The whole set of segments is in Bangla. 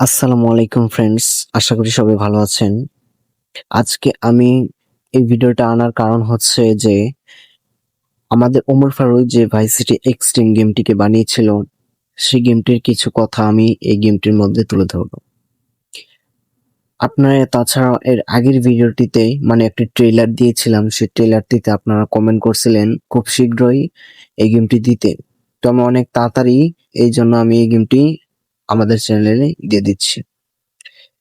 আসসালামু আলাইকুম ফ্রেন্ডস আশা করি সবাই ভালো আছেন। আজকে আমি এই ভিডিওটা আনার কারণ হচ্ছে যে আমাদের ওমর ফারুক যে ভাইসিটি এক্সট্রিম গেমটিকে বানিয়েছিল, সেই গেমটির কিছু কথা আমি এই গেমটির মধ্যে তুলে ধরব। আপনারা তাছাড়া এর আগের ভিডিওটিতে মানে একটি ট্রেলার দিয়েছিলাম, সেই ট্রেলারটিতে আপনারা কমেন্ট করছিলেন খুব শীঘ্রই এই গেমটি দিতে। তো আমি অনেক তাড়াতাড়ি এই জন্য আমি এই গেমটি আমাদের চ্যানেলে দিয়ে দিচ্ছি।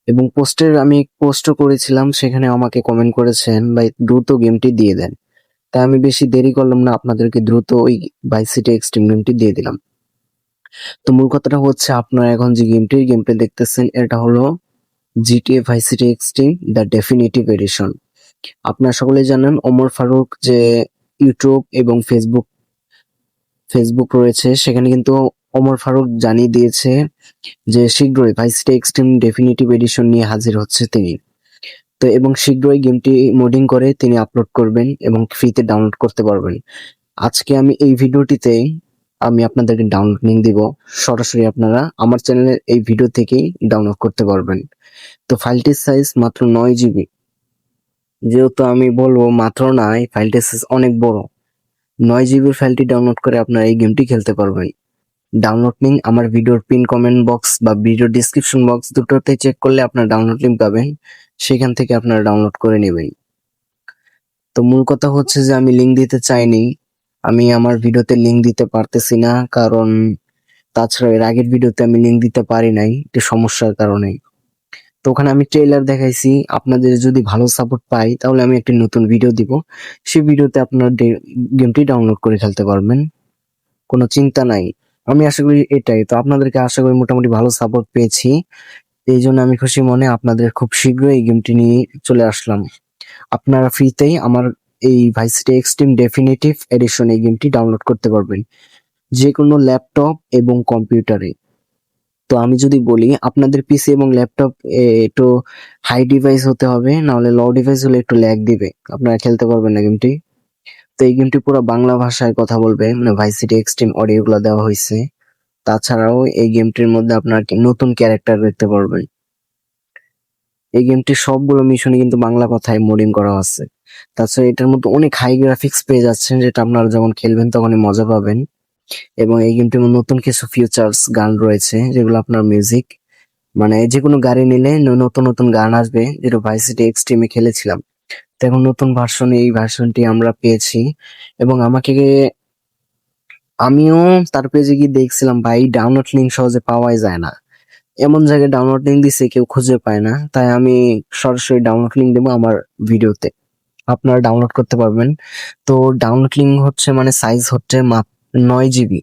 এবং পোস্টের আমি পোস্টও করেছিলাম, সেখানে আমাকে কমেন্ট করেছেন, ভাই, দ্রুত গেমটি দিয়ে দেন। তাই আমি বেশি দেরি করলাম না, আপনাদেরকে দ্রুত ওই বাইসিটি এক্সট্রিম গেমটি দিয়ে দিলাম। তো মূল কথাটা হচ্ছে, আপনারা এখন যে গেমটির গেম প্লে দেখতেছেন, এটা হলো GTA Vice City Extreme the Definitive Edition আপনারা সকলে জানেন, ওমর ফারুক যে ইউটিউব এবং ফেসবুক ফেসবুক রয়েছে, সেখানে কিন্তু ওমর ফারুক জানিয়ে দিয়েছে যে শীঘ্রই ভাইসিটি এক্সট্রিম ডেফিনিটিভ এডিশন নিয়ে হাজির হচ্ছে তিনি। তো এবং শীঘ্রই গেমটি মোডিং করে তিনি আপলোড করবেন এবং ফ্রিতে ডাউনলোড করতে পারবেন। আজকে আমি এই ভিডিওটিতে আমি আপনাদেরকে ডাউনলোড লিঙ্ক দিব। সরাসরি আপনারা আমার চ্যানেলের এই ভিডিও থেকেই ডাউনলোড করতে পারবেন। তো ফাইলটির সাইজ মাত্র নয় জিবি যেহেতু আমি বলব মাত্র নয় ফাইলটির সাইজ অনেক বড়। নয় জিবির ফাইলটি ডাউনলোড করে আপনারা এই গেমটি খেলতে পারবেন। ডাউনলোড লিঙ্ক আমার ভিডিওর পিন কমেন্ট বক্স বা ভিডিও ডিসক্রিপশন বক্স দুটোতে চেক করলে আপনার ডাউনলোড লিঙ্ক পাবেন। সেখান থেকে আপনারা ডাউনলোড করে নেবেন। তো মূল কথা হচ্ছে যে আমি লিঙ্ক দিতে চাইনি। আমি আমার ভিডিওতে লিঙ্ক দিতে পারতেছি না, কারণ তাছাড়া এর আগের ভিডিওতে আমি লিঙ্ক দিতে পারি নাই, একটু সমস্যার কারণে। তো ওখানে আমি ট্রেলার দেখাইছি। আপনাদের যদি ভালো সাপোর্ট পাই, তাহলে আমি একটি নতুন ভিডিও দিব। সেই ভিডিওতে আপনার গেমটি ডাউনলোড করে খেলতে পারবেন। কোনো চিন্তা নাই। আমি আশা করি এটাই। তো আপনাদেরকে আশা করি মোটামুটি ভালো সাপোর্ট পেয়েছি। এই জন্য আমি খুশি মনে আপনাদের খুব শীঘ্রই এই গেমটি নিয়ে চলে আসলাম। আপনারা ফ্রিতেই আমার এই ভাইসিটি এক্সট্রিম ডেফিনেটিভ এডিশন এই গেমটি ডাউনলোড করতে পারবেন। যে কোনো ল্যাপটপ এবং কম্পিউটারে তো আমি যদি বলি, আপনাদের পিসি এবং ল্যাপটপ একটু হাই ডিভাইস হতে হবে, নাহলে লো ডিভাইস হলে একটু ল্যাগ দিবে। আপনারা খেলতে পারবেন না গেমটি তো এই গেমটি পুরো বাংলা ভাষায় কথা বলবে মানে ভাইসিটি এক্সট্রিম অডিও গুলো দেওয়া হয়েছে। তাছাড়াও এই গেমটির মধ্যে আপনার নতুন ক্যারেক্টার দেখতে পারবেন। এই গেমটির সবগুলো মিশনে কিন্তু বাংলা কথায় মোডিং করা আছে। তাছাড়া এটার মধ্যে অনেক হাই গ্রাফিক্স পেয়ে যাচ্ছেন, যেটা আপনারা যখন খেলবেন তখনই মজা পাবেন। এবং এই গেমটির মধ্যে নতুন কিছু ফিউচার্স গান রয়েছে, যেগুলো আপনার মিউজিক মানে যে কোনো গাড়ি নিলে নতুন নতুন গান আসবে, যেটা ভাইসিটি এক্সট্রিমে খেলেছিলাম। তো নতুন ভার্সন এই ভার্সনটি আমরা পেয়েছি। এবং আমাকে আমিও তার পেজে গিয়ে দেখছিলাম, ভাই ডাউনলোড লিঙ্ক সহজে পাওয়াই যায় না। এমন জায়গায় ডাউনলোড লিঙ্ক দিছে, কেউ খুঁজে পায় না। তাই আমি সরাসরি ডাউনলোড লিঙ্ক দেবো আমার ভিডিওতে। আপনারা ডাউনলোড করতে পারবেন। তো ডাউনলোড লিঙ্ক হচ্ছে মানে সাইজ হচ্ছে মাত্র নয় জিবি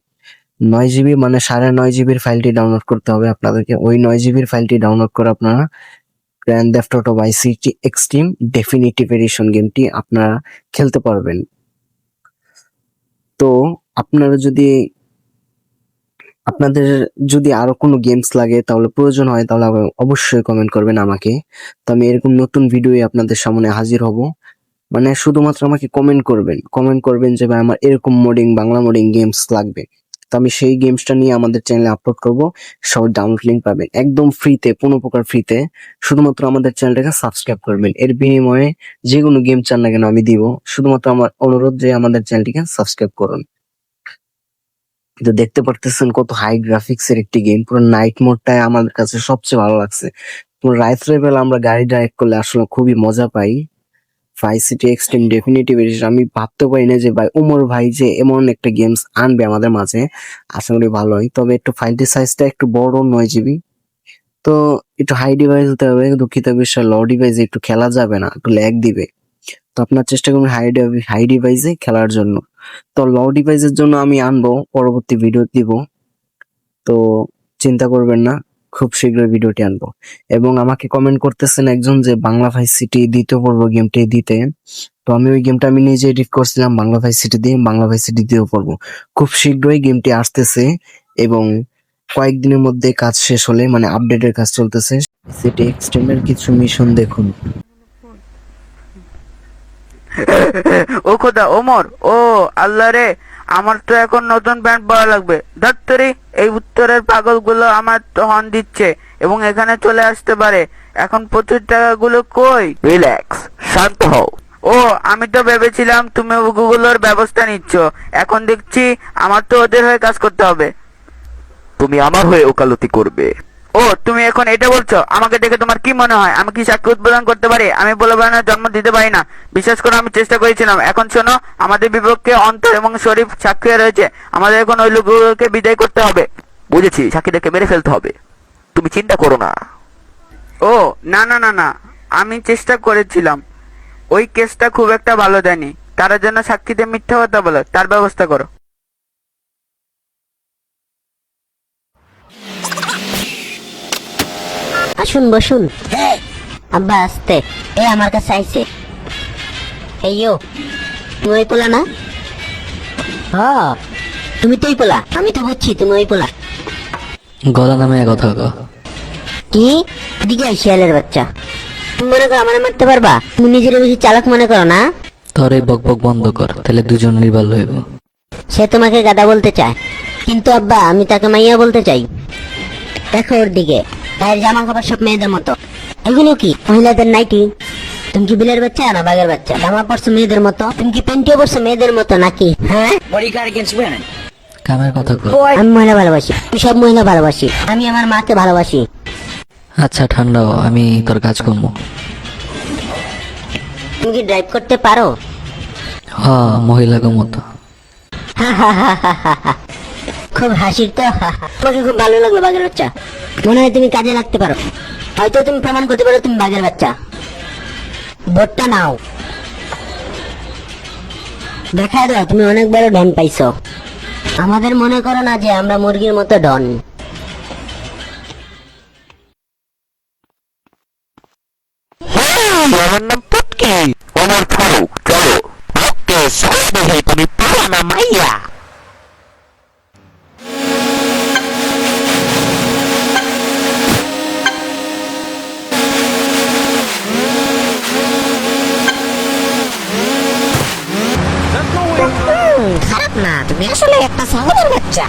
নয় জিবি মানে সাড়ে নয় জিবির ফাইলটি ডাউনলোড করতে হবে আপনাদেরকে। ওই নয় জিবির ফাইলটি ডাউনলোড করে আপনারা Grand Theft Auto Vice City Extreme Definitive Edition গেমটি আপনারা খেলতে পারবেন। তো আপনারা যদি, আপনাদের যদি আরও কোনো গেমস লাগে তাহলে প্রয়োজন হয় তাহলে অবশ্যই কমেন্ট করবেন আমাকে। তো আমি এরকম নতুন ভিডিও আপনাদের সামনে হাজির হব। মানে শুধুমাত্র আমাকে কমেন্ট করবেন। কমেন্ট করবেন যে ভাই আমার এরকম মোডিং বাংলা মোডিং গেমস লাগবে। তো আমি সেই গেমসটা নিয়ে আমাদের চ্যানেলে আপলোড করব। সব ডাউনলোড লিঙ্ক পাবেন। একদম ফ্রিতে কোনো প্রকার ফ্রিতে শুধুমাত্র আমাদের চ্যানেলটাকে সাবস্ক্রাইব করবেন। এর বিনিময়ে যে কোনো গেম চান না কেন আমি দিব। শুধুমাত্র আমার অনুরোধ যে আমাদের চ্যানেলটিকে সাবস্ক্রাইব করুন। কিন্তু দেখতে পারতেছেন কত হাই গ্রাফিক্স এর একটি গেম পুরো নাইট মোডটাই আমাদের কাছে সবচেয়ে ভালো লাগছে। রাইস রাত্রে আমরা গাড়ি ড্রাইভ করলে আসলে খুবই মজা পাই। Vice City Extreme Definitive Edition আমি ভাবতে পারি না যে, ভাই, উমর ভাই যে এমন একটা গেমস আনবে আমাদের মাঝে, আশা করি ভালোই। তবে একটু ফাইলটির সাইজটা একটু বড়, নয় জিবি তো একটু হাই ডিভাইস হতে হবে, দুঃখিত বিষয় লো ডিভাইসে একটু খেলা যাবে না, একটু ল্যাগ দিবে। তো আপনার চেষ্টা করবেন হাই হাই ডিভাইসে খেলার জন্য। তো লো ডিভাইসের জন্য আমি আনব, পরবর্তী ভিডিও দিব। তো চিন্তা করবেন না। খুব শীঘ্রই ভিডিওটি আনব। এবং আমাকে কমেন্ট করতেছেন একজন যে বাংলা ভাই সিটি দ্বিতীয় পর্ব গেমটি দিতে। তো আমি ওই গেমটা আমি নিজে এডিট করছিলাম বাংলা ভাই সিটি দিয়ে, বাংলা ভাই সিটি দিয়েও পড়ব খুব শীঘ্রই গেমটি আসতেছে এবং কয়েকদিনের মধ্যে কাজ শেষ হলে মানে আপডেটের কাজ চলতেছে। সিটি এক্সট্রিমের কিছু মিশন দেখুন। ও খোদা, ওমর, ও আল্লাহ রে। আমার তো এখন নতুন প্যান্ট পরা লাগবে। ধত্তরি এই উত্তরের পাগলগুলো আমার তো হর্ন দিচ্ছে এবং এখানে চলে আসতে পারে। এখন প্রচুর টাকাগুলো কই? রিল্যাক্স শান্ত হও। ও আমি তো ভেবেছিলাম তুমি ওগুলোর ব্যবস্থা নিচ্ছ। এখন দেখছি আমার তো ওদের হয়ে কাজ করতে হবে। তুমি আমার হয়ে ওকালতি করবে। ও, তুমি এখন এটা বলছো? আমাকে দেখে তোমার কি মনে হয়? আমি কি সাক্ষী উদ্বোধন করতে পারি? আমি বলে বেড়ানোর জন্ম দিতে পারি না। বিশ্বাস করে, আমি চেষ্টা করেছিলাম। এখন শোনো, আমাদের বিপক্ষে অন্তর এবং শরীফ সাক্ষী রয়েছে। আমাদের এখন ওই লোকগুলোকে বিদায় করতে হবে। বুঝেছি, সাক্ষীদেরকে মেরে ফেলতে হবে। তুমি চিন্তা করো না। ও, না না না না। আমি চেষ্টা করেছিলাম। ওই কেসটা খুব একটা ভালো দেয়নি। তারা যেন সাক্ষীদের মিথ্যা কথা বলে, তার ব্যবস্থা করো। আসুন বসুন আব্বা আসতে। এ আমার কাছে আইছে। এই তুমি ওই পোলা না? হ তুমি তো ওই পোলা। আমি তো বুঝছি তুমি ওই পোলা। গলা নামে কথা কি। আই শিয়ালের বাচ্চা। তুমি মনে করো আমার মারতে পারবা? তুমি নিজের বেশি চালাক মনে করো না? তোর এই বক বক বন্ধ কর তাহলে দুজন নির্বাল হইব। সে তোমাকে গাদা বলতে চায়। কিন্তু আব্বা আমি তাকে মাইয়া বলতে চাই। দেখো ওর দিকে। গায়ের জামা কাপড় সব মেয়েদের মতো। এগুলো কি? মহিলাদের নাইটি? তুমি কি বিলের বাচ্চা না বাঘের বাচ্চা? জামা পড়ছো মেয়েদের মতো? তুমি কি প্যান্টিও পড়ছো মেয়েদের মতো নাকি? হ্যাঁ? কামের কথা কর আমি মহিলা ভালোবাসি। আমি সব মহিলা ভালোবাসি। আমি আমার মাকে ভালোবাসি। আচ্ছা ঠান্ডা আমি তোর কাজ করব। তুমি কি ড্রাইভ করতে পারো? হ মহিলাকে মতো। খুব হাসির তো তোমাকে খুব ভালো লাগল বাঘের বাচ্চা। মনে হয় তুমি কাজে লাগতে পারো। হয়তো তুমি প্রমাণ করতে পারো তুমি বাঘের বাচ্চা। ভোটটা নাও। দেখা দাও, তুমি অনেক বড় ডন পাইছো। আমাদের মনে করো না যে আমরা মুরগির মতো ডন। আমার নাম আসলে একটা ছাগলের বাচ্চা।